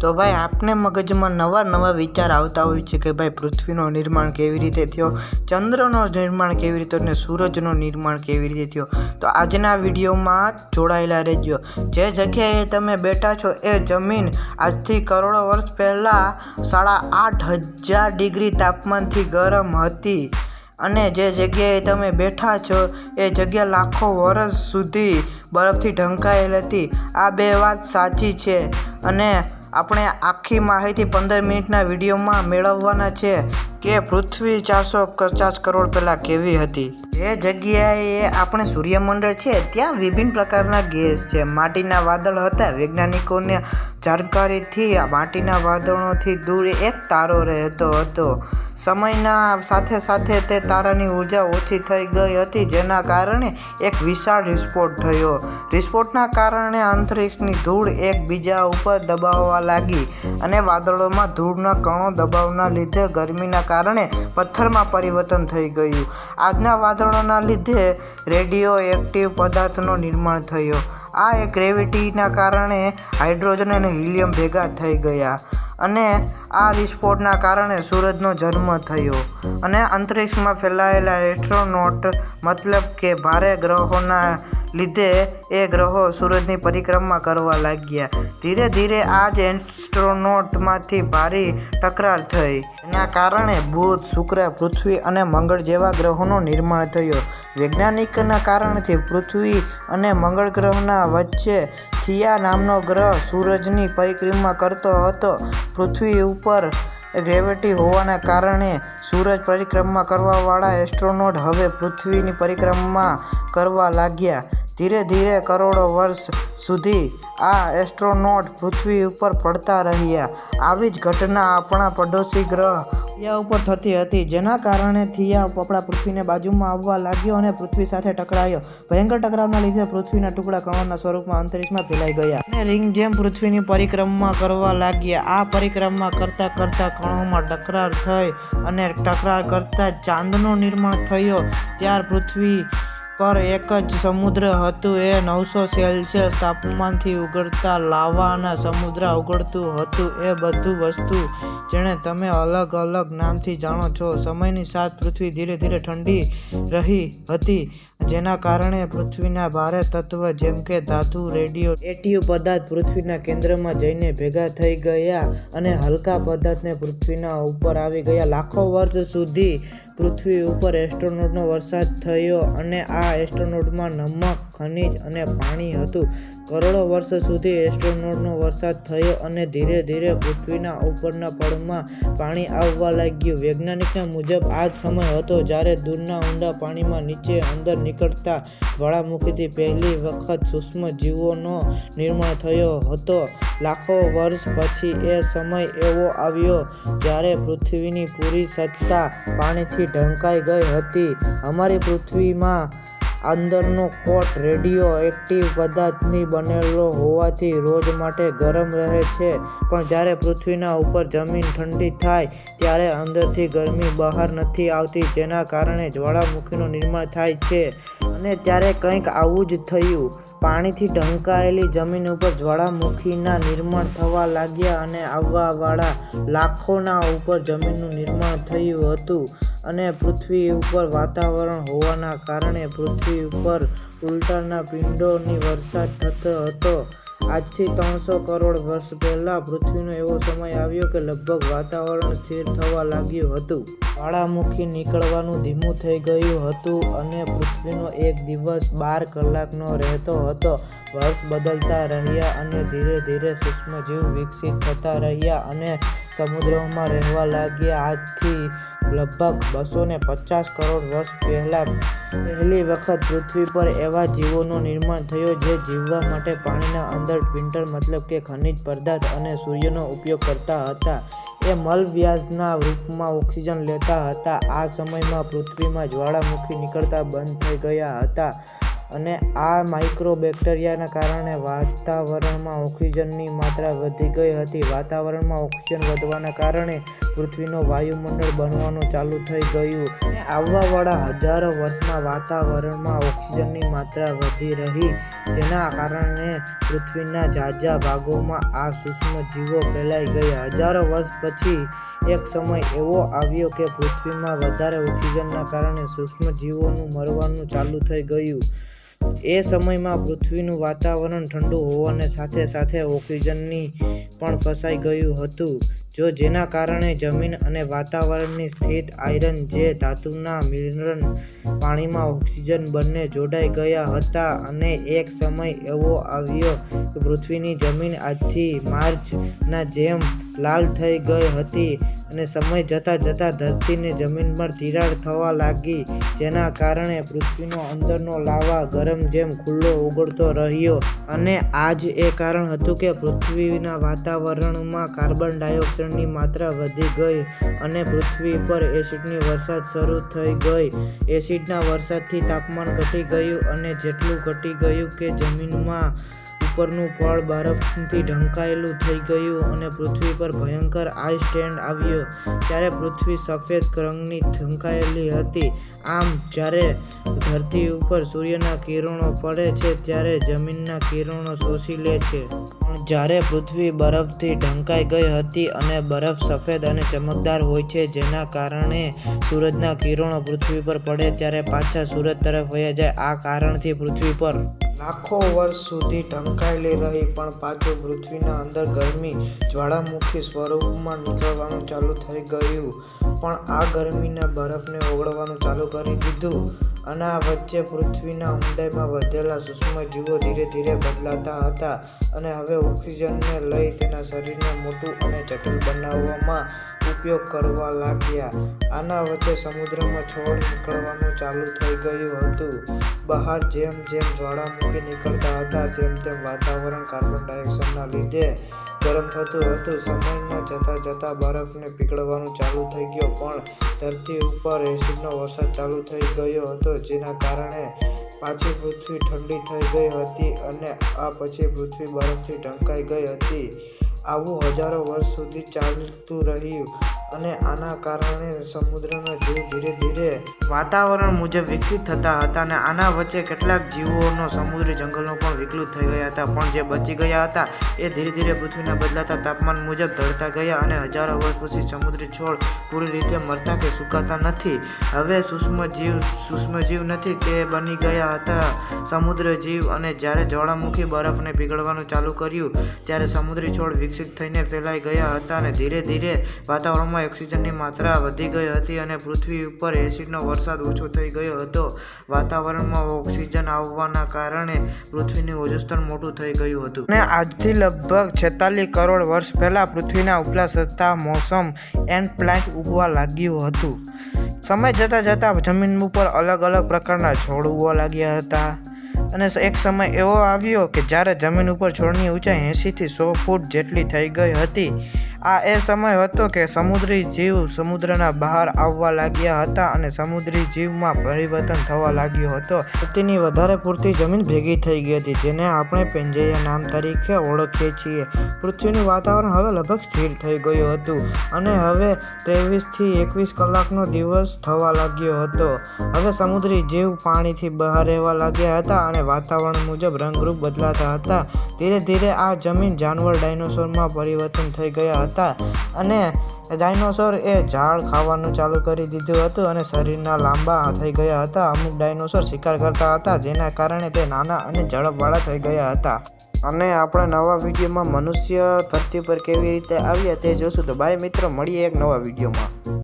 તો ભાઈ આપને મગજમાં નવા નવા વિચાર આવતા હોય છે કે ભાઈ પૃથ્વીનું નિર્માણ કેવી રીતે થયો? ચંદ્રનું નિર્માણ કેવી રીતે અને સૂરજનું નિર્માણ કેવી રીતે થયો? તો આજના વિડીયોમાં જોડાયેલા રહેજો. જે જગ્યાએ તમે બેઠા છો એ જમીન આજથી કરોડો વર્ષ પહેલાં સાડા આઠ હજાર ડિગ્રી તાપમાનથી ગરમ હતી. અને જે જગ્યાએ તમે બેઠા છો એ જગ્યા લાખો વર્ષ સુધી બરફથી ઢંકાયેલ હતી. આ બે વાત સાચી છે. અને આપણે આખી માહિતી પંદર મિનિટના વિડીયોમાં મેળવવાના છે કે પૃથ્વી ચારસો પચાસ કરોડ પહેલાં કેવી હતી? જે જગ્યાએ આપણે સૂર્યમંડળ છે, ત્યાં વિભિન્ન પ્રકારના ગેસ છે. માટીના વાદળ હતા, વૈજ્ઞાનિકોને જાણકારીથી માટીના વાદળોથી દૂર એક તારો રહેતો હતો. સમયના સાથે સાથે તે તારાની ઊર્જા ઓછી થઈ ગઈ હતી, જેના કારણે એક વિશાળ વિસ્ફોટ થયો. વિસ્ફોટના કારણે અંતરિક્ષની ધૂળ એકબીજા ઉપર દબાવવા લાગી અને વાદળોમાં ધૂળના કણો દબાવના લીધે ગરમીના કારણે પથ્થરમાં પરિવર્તન થઈ ગયું. આજના વાદળોના લીધે રેડિયો એક્ટિવ પદાર્થનું નિર્માણ થયો. આ એક ગ્રેવિટીના કારણે હાઇડ્રોજન અને હિલિયમ ભેગા થઈ ગયા. અને આ વિસ્ફોટના કારણે સૂરજનો જન્મ થયો. અને અંતરિક્ષમાં ફેલાયેલા એસ્ટ્રોનોટ મતલબ કે ભારે ગ્રહોના લીધે એ ગ્રહો સૂરજની પરિક્રમા કરવા લાગ્યા. ધીરે ધીરે આ જ એસ્ટ્રોનોટમાંથી ભારે ટકરાર થઈ. એના કારણે બુધ, શુક્ર, પૃથ્વી અને મંગળ જેવા ગ્રહોનું નિર્માણ થયું. વૈજ્ઞાનિકના કારણથી પૃથ્વી અને મંગળ ગ્રહના વચ્ચે થિયા નામનો ગ્રહ સૂરજની પરિક્રમા કરતો હતો. પૃથ્વી ઉપર ગ્રેવિટી હોવાના કારણે સૂરજ પરિક્રમા કરવાવાળા એસ્ટ્રોનોટ હવે પૃથ્વીની પરિક્રમા કરવા લાગ્યા. ધીરે ધીરે કરોડો વર્ષ સુધી આ એસ્ટ્રોનોટ પૃથ્વી ઉપર પડતા રહ્યા. આવી જ ઘટના આપણા પડોશી ગ્રહ થિયા ઉપર થતી હતી, જેના કારણે થિયા આપણા પૃથ્વીને બાજુમાં આવવા લાગ્યો અને પૃથ્વી સાથે ટકરાયો. ભયંકર ટકરાવના લીધે પૃથ્વીના ટુકડા કણોના સ્વરૂપમાં અંતરિક્ષમાં ફેલાઈ ગયા. અને રિંગ જેમ પૃથ્વીની પરિક્રમા કરવા લાગ્યા, આ પરિક્રમા કરતાં કરતાં કણોમાં ટકરાર થઈ અને ટકરાર કરતાં ચાંદનું નિર્માણ થયો. ત્યાર પૃથ્વી પર એક જ સમુદ્ર હતું. એ નવસો સેલ્સિયસ તાપમાનથી ઉગડતા લાવા અને સમુદ્ર ઉગડતું હતું. એ બધું વસ્તુ જેણે તમે અલગ અલગ નામથી જાણો છો. સમયની સાથ પૃથ્વી ધીરે ધીરે ઠંડી રહી હતી, જેના કારણે પૃથ્વીના ભારે તત્વ જેમ કે ધાતુ, રેડિયો એટીવ પદાર્થ પૃથ્વીના કેન્દ્રમાં જઈને ભેગા થઈ ગયા અને હલકા પદાર્થને પૃથ્વીના ઉપર આવી ગયા. લાખો વર્ષ સુધી પૃથ્વી ઉપર એસ્ટ્રોનોટનો વરસાદ થયો અને આ એસ્ટ્રોનોટમાં નમક, ખનિજ અને પાણી હતું. કરોડો વર્ષ સુધી એસ્ટ્રોનોટનો વરસાદ થયો અને ધીરે ધીરે પૃથ્વીના ઉપરના પડમાં પાણી આવવા લાગ્યું. વૈજ્ઞાનિકના મુજબ, આ જ સમય હતો જ્યારે દૂરના ઊંડા પાણીમાં નીચે અંદર નીકળતા જ્વાળામુખીથી પહેલી વખત સૂક્ષ્મ જીવોનો નિર્માણ થયો હતો. લાખો વર્ષ પછી એ સમય એવો આવ્યો જ્યારે પૃથ્વીની પૂરી સત્તા પાણીથી ઢંકાઈ ગઈ હતી. અમારી પૃથ્વીમાં અંદરનો કોટ રેડિયો એક્ટિવ પદાર્થની બનેલો હોવાથી રોજ માટે ગરમ રહે છે. પણ જ્યારે પૃથ્વીના ઉપર જમીન ઠંડી થાય, ત્યારે અંદરથી ગરમી બહાર નથી આવતી, જેના કારણે જ્વાળામુખીનું નિર્માણ થાય છે. અને ત્યારે કંઈક આવું જ થયું. પાણીથી ઢંકાયેલી જમીન ઉપર જ્વાળામુખીના નિર્માણ થવા લાગ્યા અને આવવાવાળા લાખોના ઉપર જમીનનું નિર્માણ થયું હતું. અને પૃથ્વી ઉપર વાતાવરણ હોવાના કારણે પૃથ્વી ઉપર ઉલ્ટાના પિંડોની વરસાદ થતો હતો. આજથી ત્રણસો કરોડ વર્ષ પહેલાં પૃથ્વીનો એવો સમય આવ્યો કે લગભગ વાતાવરણ સ્થિર થવા લાગ્યું હતું. જ્વાળામુખી નીકળવાનું ધીમું થઈ ગયું હતું અને પૃથ્વીનો એક દિવસ બાર કલાકનો રહેતો હતો. વર્ષ બદલતા રહ્યા અને ધીરે ધીરે સૂક્ષ્મજીવ વિકસિત થતા રહ્યા અને સમુદ્રમાં રહેવા લાગ્યા. આજથી લગભગ બસો પચાસ કરોડ વર્ષ પહેલાં પહેલી વખત પૃથ્વી પર એવા જીવોનું નિર્માણ થયું જે જીવવા માટે પાણીના અંદર ટ્વિન્ટર મતલબ કે ખનિજ પદાર્થ અને સૂર્યનો ઉપયોગ કરતા હતા. એ મલવ્યાસના રૂપમાં ઓક્સિજન લેતા હતા. આ સમયમાં પૃથ્વીમાં જ્વાળામુખી નીકળતા બંધ થઈ ગયા હતા અને આ માઇક્રોબેક્ટેરિયાના કારણે વાતાવરણમાં ઓક્સિજનની માત્રા વધી ગઈ હતી. વાતાવરણમાં ઓક્સિજન વધવાના કારણે પૃથ્વીનો વાયુમંડળ બનવાનું ચાલુ થઈ ગયું આવવાવાળા હજારો વર્ષમાં વાતાવરણમાં ઓક્સિજનની માત્રા વધી રહી. જેના કારણે પૃથ્વીના ઝાઝા ભાગોમાં આ સૂક્ષ્મ જીવો ફેલાઈ ગયા. હજારો વર્ષ પછી એક સમય એવો આવ્યો કે પૃથ્વીમાં વધારે ઓક્સિજનના કારણે સૂક્ષ્મ જીવોનું મરવાનું ચાલુ થઈ ગયું. એ સમયમાં પૃથ્વીનું વાતાવરણ ઠંડુ હોવાને સાથે સાથે ઓક્સિજનની પણ ફસાઈ ગયું હતું. જો જેના કારણે જમીન અને વાતાવરણની સ્થિત આયરન જે ધાતુના મિનરલ પાણીમાં ઓક્સિજન બંને જોડાઈ ગયા હતા અને એક સમય એવો આવ્યો કે પૃથ્વીની જમીન આજથી માર્ચના જેમ લાલ થઈ ગઈ હતી. અને સમય જતાં જતાં ધરતીને જમીન પર તિરાડ થવા લાગી. જેના કારણે પૃથ્વીનો અંદરનો લાવા ગરમ જેમ ખુલ્લો ઓગળતો રહ્યો. અને આ જ એ કારણ હતું કે પૃથ્વીના વાતાવરણમાં કાર્બન ડાયોક્સાઇડની માત્રા વધી ગઈ અને પૃથ્વી પર એસિડની વરસાદ શરૂ થઈ ગઈ. એસિડના વરસાદથી તાપમાન ઘટી ગયું અને જેટલું ઘટી ગયું કે જમીનમાં ઉપરનું પડ બરફથી ઢંકાયેલું થઈ ગયું અને પૃથ્વી પર ભયંકર આઈસ સ્ટેન્ડ આવ્યો. ત્યારે પૃથ્વી સફેદ રંગની ઢંકાયેલી હતી. આમ, જ્યારે ધરતી ઉપર સૂર્યના કિરણો પડે છે, ત્યારે જમીનના કિરણો શોષી લે છે. જ્યારે પૃથ્વી બરફથી ઢંકાઈ ગઈ હતી અને બરફ સફેદ અને ચમકદાર હોય છે, જેના કારણે સૂરજના કિરણો પૃથ્વી પર પડે, ત્યારે પાછા સૂરજ તરફ વયા જાય. આ કારણથી પૃથ્વી પર લાખો વર્ષ સુધી ઢંકાયેલી રહી, પણ પાછું પૃથ્વીના અંદર ગરમી જ્વાળામુખી સ્વરૂપમાં નીકળવાનું ચાલુ થઈ ગયું. પણ આ ગરમીના બરફને ઓગળવાનું ચાલુ કરી દીધું. અને આ વચ્ચે પૃથ્વીના ઊંડાઈમાં વધેલા સૂક્ષ્મજીવો ધીરે ધીરે બદલાતા હતા અને હવે ઓક્સિજનને લઈ તેના શરીરને મોટું અને જટિલ બનાવવામાં ઉપયોગ કરવા લાગ્યા. આના વચ્ચે સમુદ્રમાં છોડ નીકળવાનું ચાલુ થઈ ગયું હતું. બહાર જેમ જેમ જ્વાળામુખી નીકળતા હતા તેમ તેમ વાતાવરણ કાર્બન ડાયોક્સાઇડના લીધે ગરમ થતું હતું. સમયના જતાં જતાં બરફને પીગળવાનું ચાલુ થઈ ગયો, પણ ધરતી ઉપર એસિડનો વરસાદ ચાલુ થઈ ગયો હતો. જેના કારણે પાછી પૃથ્વી ઠંડી થઈ ગઈ હતી અને આ પછી પૃથ્વી બરફથી ઢંકાઈ ગઈ હતી. આવું હજારો વર્ષ સુધી ચાલતું રહ્યું. અને આના કારણે સમુદ્રના જીવ ધીરે ધીરે વાતાવરણ મુજબ વિકસિત થતા હતા અને આના વચ્ચે કેટલાક જીવોનો સમુદ્ર જંગલો પણ વિકલુત થઈ ગયા હતા. પણ જે બચી ગયા હતા એ ધીરે ધીરે પૃથ્વીના બદલાતા તાપમાન મુજબ ધરતા ગયા અને હજારો વર્ષ પછી સમુદ્રી છોડ પૂરી રીતે મરતા કે સુકાતા નથી. હવે સૂક્ષ્મ જીવ સૂક્ષ્મ જીવ નથી, તે બની ગયા હતા. સમુદ્ર જીવ અને જ્યારે જ્વાળામુખી બરફને પીગળવાનું ચાલુ કર્યું, ત્યારે સમુદ્રી છોડ વિકસિત થઈને ફેલાઈ ગયા હતા અને ધીરે ધીરે વાતાવરણમાં ઓક્સિજનની માત્રા વધી ગઈ હતી અને પૃથ્વી ઉપર એસિડનો વરસાદ ઓછો થઈ ગયો હતો. વાતાવરણમાં ઓક્સિજન આવવાના કારણે પૃથ્વીનું ઓજસ્તર મોટું થઈ ગયું હતું. અને આજથી લગભગ છેતાલીસ કરોડ વર્ષ પહેલાં પૃથ્વીના ઉપલા સત્તા મોસમ એન્ડ પ્લાન્ટ ઉગવા લાગ્યું હતું. સમય જતાં જતાં જમીન ઉપર અલગ અલગ પ્રકારના છોડ ઉગવા લાગ્યા હતા. અને એક સમય એવો આવ્યો કે જ્યારે જમીન ઉપર છોડની ઊંચાઈ એંશીથી સો ફૂટ જેટલી થઈ ગઈ હતી આ એ સમય હતો કે સમુદ્રી જીવ સમુદ્રના બહાર આવવા લાગ્યા હતા અને સમુદ્રી જીવમાં પરિવર્તન થવા લાગ્યો હતો. તેની વધારે પૂરતી જમીન ભેગી થઈ ગઈ હતી, જેને આપણે પેંજૈયા નામ તરીકે ઓળખીએ છીએ. પૃથ્વીનું વાતાવરણ હવે લગભગ સ્થિર થઈ ગયું હતું અને હવે ત્રેવીસથી એકવીસ કલાકનો દિવસ થવા લાગ્યો હતો. હવે સમુદ્રી જીવ પાણીથી બહાર રહેવા લાગ્યા હતા અને વાતાવરણ મુજબ રંગરૂપ બદલાતા હતા. ધીરે ધીરે આ જમીન જાનવર ડાયનોસોરમાં પરિવર્તન થઈ ગયા હતા અને ડાયનોસોર એ ઝાડ ખાવાનું ચાલુ કરી દીધું હતું અને શરીરના લાંબા થઈ ગયા હતા. અમુક ડાયનોસોર શિકાર કરતા હતા, જેના કારણે તે નાના અને ઝડપવાળા થઈ ગયા હતા. અને આપણે નવા વિડીયોમાં મનુષ્ય ધરતી પર કેવી રીતે આવ્યા તે જોશું. તો બાય મિત્રો, મળીએ એક નવા વિડીયોમાં.